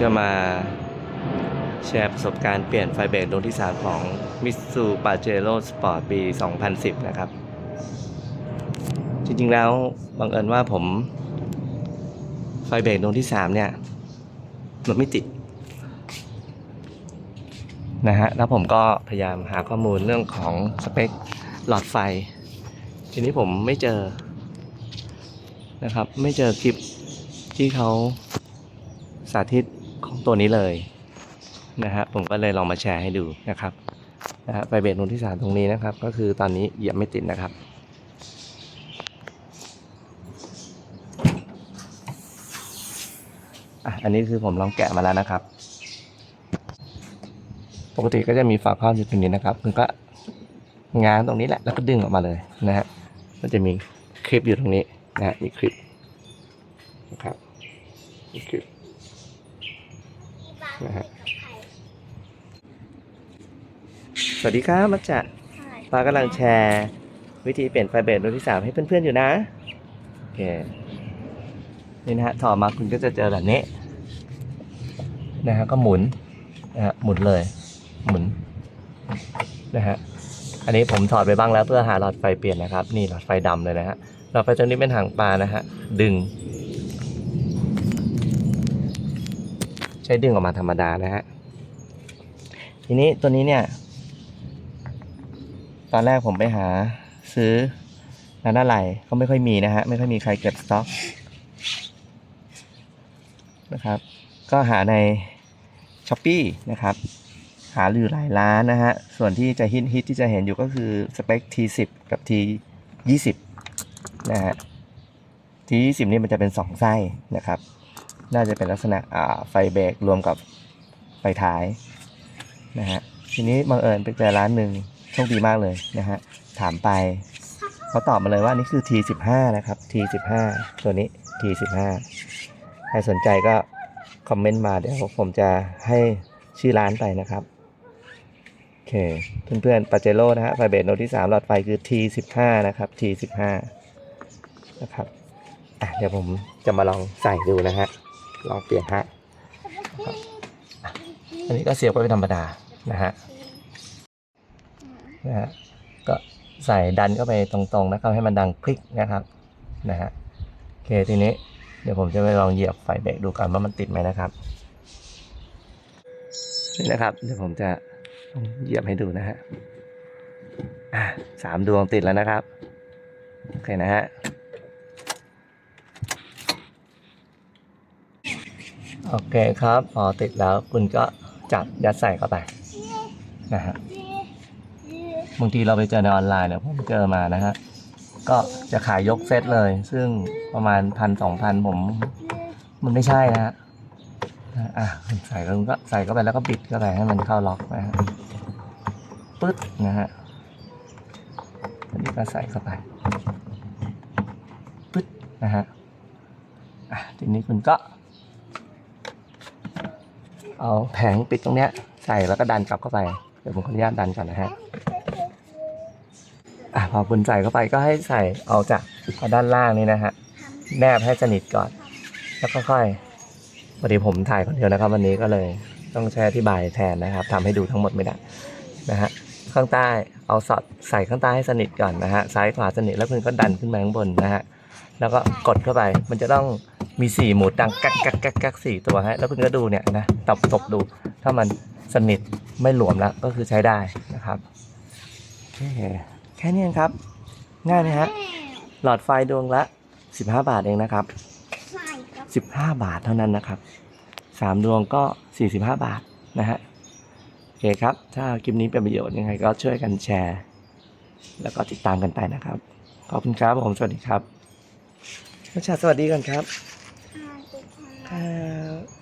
จะมาแชร์ประสบการณ์เปลี่ยนไฟเบรกดวงที่ 3 ของ Mitsu Pajero Sport ปี 2010 นะครับ จริงๆแล้วบังเอิญว่าผม ไฟเบรกดวงที่ 3 เนี่ย มันไม่ติด นะฮะ แล้วผมก็พยายามหาข้อมูลเรื่องของสเปคหลอดไฟ ทีนี้ผมไม่เจอนะครับ ไม่เจอคลิปที่เขาสาธิต ของตัวนี้เลยนะฮะผมก็เลยลองมาแชร์ให้ดูนะครับนะฮะไฟเบรกดวงที่สามตรงนี้นะครับ ก็คือตอนนี้เหยียบไม่ติดนะครับอะอันนี้คือผมลองแกะมาแล้วนะครับ ปกติก็จะมีฝาครอบอยู่ตรงนี้นะครับคุณก็ง้างตรงนี้แหละ แล้วก็ดึงออกมาเลยนะฮะมันจะมีคลิปอยู่ตรงนี้นะฮะมีคลิปนะครับมีคลิปนะฮะ สวัสดีครับมัจจะป้ากำลังแชร์ วิธีเปลี่ยนไฟเบรกรุ่นที่สามให้เพื่อนๆอยู่นะโอเคนี่นะฮะถอดมาคุณก็จะเจอแบบนี้นะฮะก็หมุนนะฮะหมุนเลย หมุนนะฮะอันนี้ผมถอดไปบ้างแล้วเพื่อหาหลอดไฟเปลี่ยนนะครับ นี่หลอดไฟดำเลยนะฮะหลอดไฟตัวนี้เป็นหางปลานะฮะดึง ใช้ดึงออกมาธรรมดานะฮะทีนี้ตัวนี้เนี่ย ตอนแรกผมไปหาซื้อร้านอะไรก็ไม่ค่อยมีนะฮะ ไม่ค่อยมีใครเก็บสต็อกนะครับ ก็หาในช้อปปีนะครับ หาอยู่หลายร้านนะฮะ ส่วนที่จะฮิตฮิตที่จะเห็นอยู่ก็คือสเปค T10 กับ T20 นะฮะ T20 นี่มันจะเป็น 2 ไส้นะครับ น่าจะเป็นลักษณะอ่าไฟเบรกรวมกับไฟท้ายนะฮะ ทีนี้บังเอิญไปเจอร้านหนึ่ง โชคดีมากเลยนะฮะถามไปเขาตอบมาเลยว่านี่คือ T15 นะครับ T15 ตัวนี้ T15 ใครสนใจก็คอมเมนต์มาเดี๋ยวผมจะให้ชื่อร้านไปนะครับโอเคเพื่อนๆปาเจโร่นะฮะไฟเบรโนที่3หลอดไฟคือ T15 นะครับ T15 นะครับอะเดี๋ยวผมจะมาลองใส่ดูนะฮะลองเปลี่ยนฮะอะอันนี้ก็เสียบไว้เป็นธรรมดานะฮะ นะฮะก็ใส่ดันเข้าไปตรงๆนะครับให้มันดังคลิกนะครับนะฮะโอเคทีนี้เดี๋ยวผมจะไปลองเหยียบไฟเบรกดูกันว่ามันติดไหมนะครับนี่นะครับเดี๋ยวผมจะเหยียบให้ดูนะฮะสามดวงติดแล้วนะครับโอเคนะฮะโอเคครับพอติดแล้วคุณก็จับยัดใส่เข้าไปนะฮะ บางทีเราไปเจอในออนไลน์เนี่ยผมเจอมานะฮะก็จะขายยกเซตเลย ซึ่งประมาณพันสองพันผม มันไม่ใช่นะฮะอะใส่แล้วก็ใส่เข้าไปแล้วก็บิดเข้าไปให้มันเข้าล็อกนะฮะปึ๊ดนะฮะอันนี้ก็ใส่เข้าไปปึ๊ดนะฮะอะทีนี้คุณก็ เอาแผงปิดตรงเนี้ย ใส่แล้วก็ดันกลับเข้าไป เดี๋ยวผมขออนุญาตดันก่อนนะฮะ อะพอคุณใส่เข้าไปก็ให้ใส่เอาจากเอาด้านล่างนี่นะฮะแนบให้สนิทก่อน แล้วก็ค่อยพอดีผมถ่ายคนเดียวนะครับ วันนี้ก็เลยต้องใช้อธิบายแทนนะครับทำให้ดูทั้งหมดไม่ได้นะฮะข้างใต้เอาสอดใส่ข้างใต้ให้สนิทก่อนนะฮะซ้ายขวาสนิทแล้วคุณก็ดันขึ้นมาข้างบนนะฮะแล้วก็กดเข้าไปมันจะต้องมีสี่หมุดดังกักกักกักกักสี่ตัวฮะแล้วคุณก็ดูเนี่ยนะตบตบดู ถ้ามันสนิทไม่หลวมแล้วก็คือใช้ได้นะครับ โอเคแค่นี้เองครับ ง่ายไหมฮะ หลอดไฟดวงละ 15 บาทเองนะครับใช่ครับ 15 บาทเท่านั้นนะครับ 3 ดวงก็ 45 บาทนะฮะ โอเคครับ ถ้าคลิปนี้เป็นประโยชน์ยังไงก็ช่วยกันแชร์ แล้วก็ติดตามกันไปนะครับ ขอบคุณครับผม สวัสดีครับนัชชาสวัสดีก่อนครับอ่าติดทางครับ